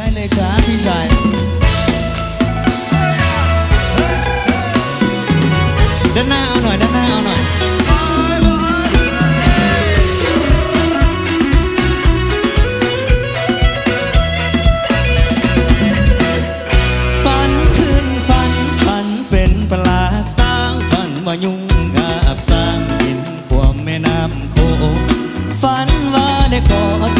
ได้เลยจ้าพี่ชายด้านหน้าเอาหน่อยด้านหน้าเอาหน่อยฝันขึ้นฝันฝันเป็นปลาต่างฝันว่ายุงกับสร้างดินความแม่น้ำโขงฝันว่าได้กอด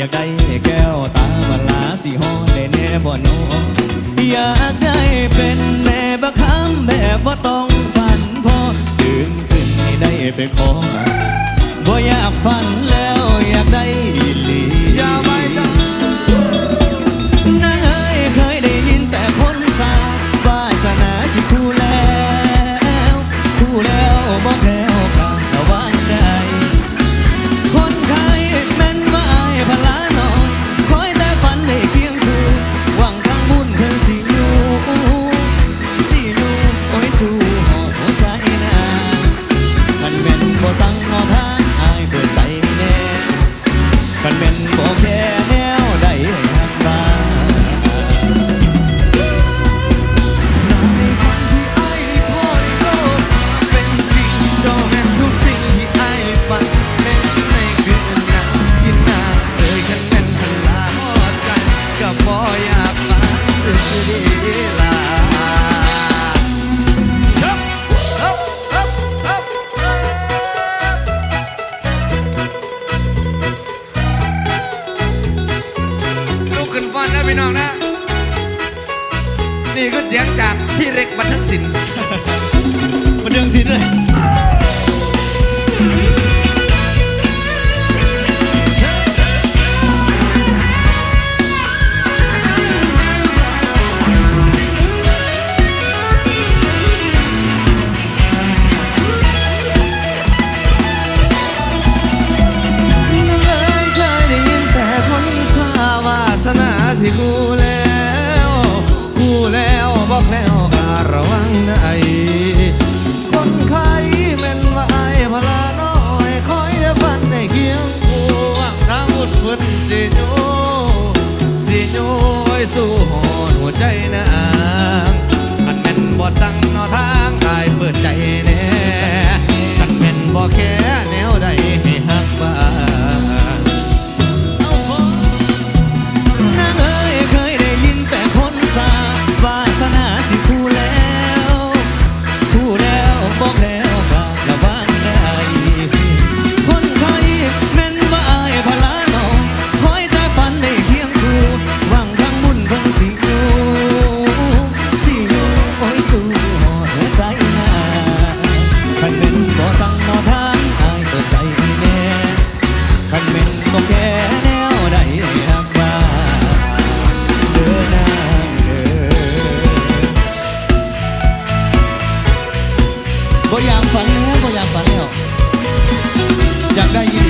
อยากได้แก้วตาบลาสิฮอดได้แน่บ่นออยากได้เป็นแม่บักคำแบบว่าต้องฝันพอตื่นขึ้นให้ได้ไปขอบ่อยากฝันแล้วอยากได้อีหลี พี่น้องนะ นี่ก็เสียงจากพี่เล็กบรรทัดสินบันเทิงศิลป์เลย คนไข้แม่นว่าอายพลาน้อยคอยฟันให้เคียงคู่วางทางวุดเพิ่นสิโยสิโยสู่หอนหัวใจนางอันแม่นบ่สั่งนอทางอายเปิดใจแน่ บ่อยากฝันแล้วบ่อยากฝันแล้วอยากได้ยิน